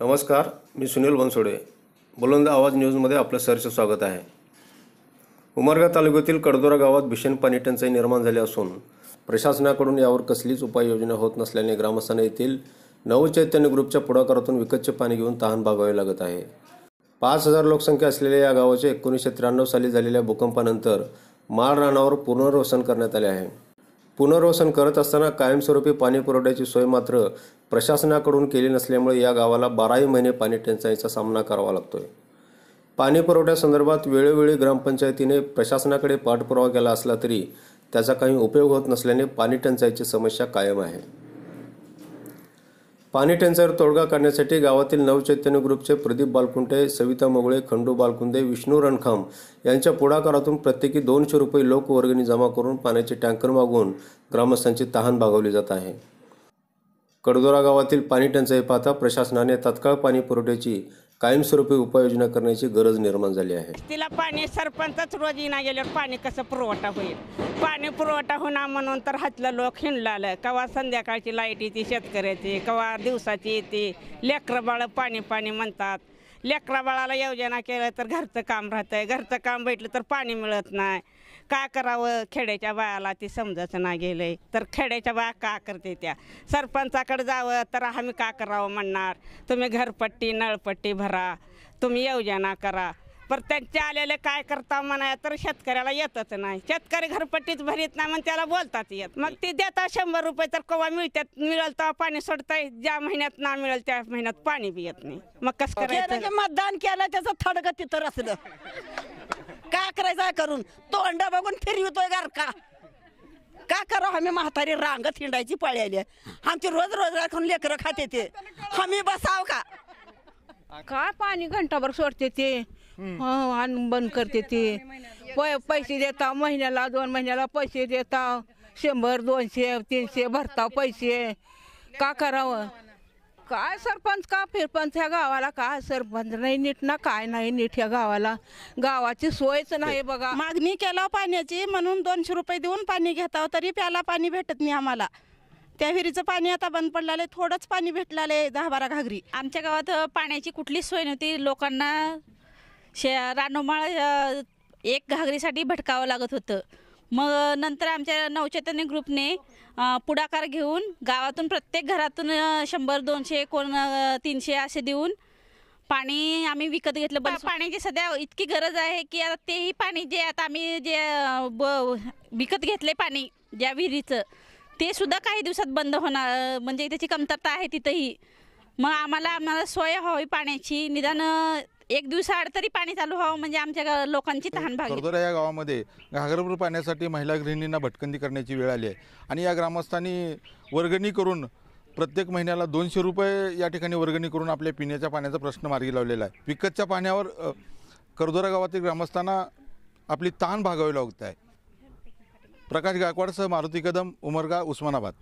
नमस्कार मी सुनील बनसोडे. बुलंद आवाज न्यूजमध्ये आपलं सरचं स्वागत आहे. उमरगा तालुक्यातील कडदोरा गावात भीषण पाणी टंचाई निर्माण झाली असून प्रशासनाकडून यावर कसलीच उपाययोजना होत नसल्याने ग्रामस्थांना येथील नवचैतन्य ग्रुपच्या पुढाकारातून विकतचे पाणी घेऊन तहान भागावे लागत आहे. पाच हजार लोकसंख्या असलेल्या या गावाचे एकोणीसशे त्र्याण्णव साली झालेल्या भूकंपानंतर माळ रानावर पुनर्वसन करण्यात आले आहे. पुनर्वसन करत असताना कायमस्वरूपी पाणी पुरवठ्याची सोय मात्र प्रशासनाकडून केली नसल्यामुळे या गावाला बाराही महिने पाणी टंचाईचा सामना करावा लागतोय. पाणी पुरवठ्यासंदर्भात वेळोवेळी ग्रामपंचायतीने प्रशासनाकडे पाठपुरावा केला असला तरी त्याचा काही उपयोग होत नसल्याने पाणी टंचाईची समस्या कायम आहे. पाणी टंचाईवर तोडगा काढण्यासाठी गावातील नवचैतन्य ग्रुपचे प्रदीप बालकुंटे सविता मोगळे खंडू बालकुंदे विष्णू रणखाम यांच्या पुढाकारातून प्रत्येकी दोनशे रुपये लोकवर्गणी जमा करून पाण्याचे टँकर मागवून ग्रामस्थांची तहान भागवली जात आहे. कडदोरा गावातील पाणी टंचाई पाहता प्रशासनाने तत्काळ पाणी पुरवठ्याची कायमस्वरूपी उपाययोजना करण्याची गरज निर्माण झाली आहे. तिला पाणी सरपंचच रोज येणार गेल्यावर पाणी कसं पुरवठा होईल? पाणी पुरवठा होणार म्हणून तर हातला लोक हिंडला आलं कवा संध्याकाळची लाइट येते शेतकऱ्याची कवा दिवसाची येते. लेकरं बाळं पाणी पाणी म्हणतात. लेकरा बाळाला योजना केलं तर घरचं काम राहतंय. घरचं काम भेटलं तर पाणी मिळत नाही. काय करावं? खेड्याच्या बायाला ती समजत नाही गेले तर खेड्याच्या बाया का करते त्या? सरपंचाकडे जावं तर आम्ही का करावं म्हणणार? तुम्ही घरपट्टी नळपट्टी भरा. तुम्ही योजना करा. पर त्यांचे आलेले काय करता म्हणा तर शेतकऱ्याला येतच नाही. शेतकरी घरपट्टीच भरीत नाही मग त्याला बोलतात येत. मग ती देतात शंभर रुपये तर कवा मिळतात मिळेल तेव्हा पाणी सोडताय. ज्या महिन्यात ना मिळेल त्या महिन्यात पाणी बी येत नाही. मग कसं करायचं? की मतदान केलं त्याचं थडग तिथं रचलं. का करायचं करून? तोंड बघून फिरवितोय गार का? का करावं आम्ही म्हातारी रांगत हिंडायची पाळी आली आहे. आमची रोज रोज राखून लेकरं खाते ते आम्ही बसाव का? काय पाणी घंटाभर सोडते ते? हं, आणि बंद करते ते. पै पैसे देता महिन्याला दोन महिन्याला पैसे देता. शंभर दोनशे तीनशे भरता पैसे. का करावं? काय सरपंच का फिरपंच ह्या गावाला? काय सरपंच नाही नीट ना काय नाही नीट ह्या गावाला? गावाची सोयच नाही बघा. मागणी केला पाण्याची म्हणून दोनशे रुपये देऊन पाणी घेताव तरी प्याला पाणी भेटत नाही आम्हाला. त्या विहिरीचं पाणी आता बंद पडलेलं आहे थोडंच पाणी भेटलेलं आहे दहा बारा घागरी. आमच्या गावात पाण्याची कुठलीच सोय नव्हती लोकांना शे रानोमाळ एक घागरीसाठी भटकावं लागत होतं. मग नंतर आमच्या नवचैतन्य ग्रुपने पुढाकार घेऊन गावातून प्रत्येक घरातून शंभर दोनशे कोण तीनशे असे देऊन पाणी आम्ही विकत घेतलं. पण पाण्याची सध्या इतकी गरज आहे की आता तेही पाणी जे आता आम्ही जे विकत घेतले पाणी ज्या विहिरीचं ते सुद्धा काही दिवसात बंद होणार म्हणजे त्याची कमतरता आहे तिथंही. मग आम्हाला आम्हाला सोय हवी पाण्याची. निदान एक दिवसाआड तरी पाणी चालू व्हावं म्हणजे आमच्या गा- लोकांची तहान भागेल. करदोरा या गावामध्ये घागरभर पाण्यासाठी महिला गृहिणींना भटकंती करण्याची वेळ आली आहे. आणि या ग्रामस्थांनी वर्गणी करून प्रत्येक महिन्याला दोनशे रुपये या ठिकाणी वर्गणी करून आपल्या पिण्याच्या पाण्याचा प्रश्न मार्गी लावलेला आहे. विकतच्या पाण्यावर अ, करदोरा गावातील ग्रामस्थांना आपली ताण भागावी लागत आहे प्रकाश गायकवाडसह मारुती कदम उमरगा उस्मानाबाद.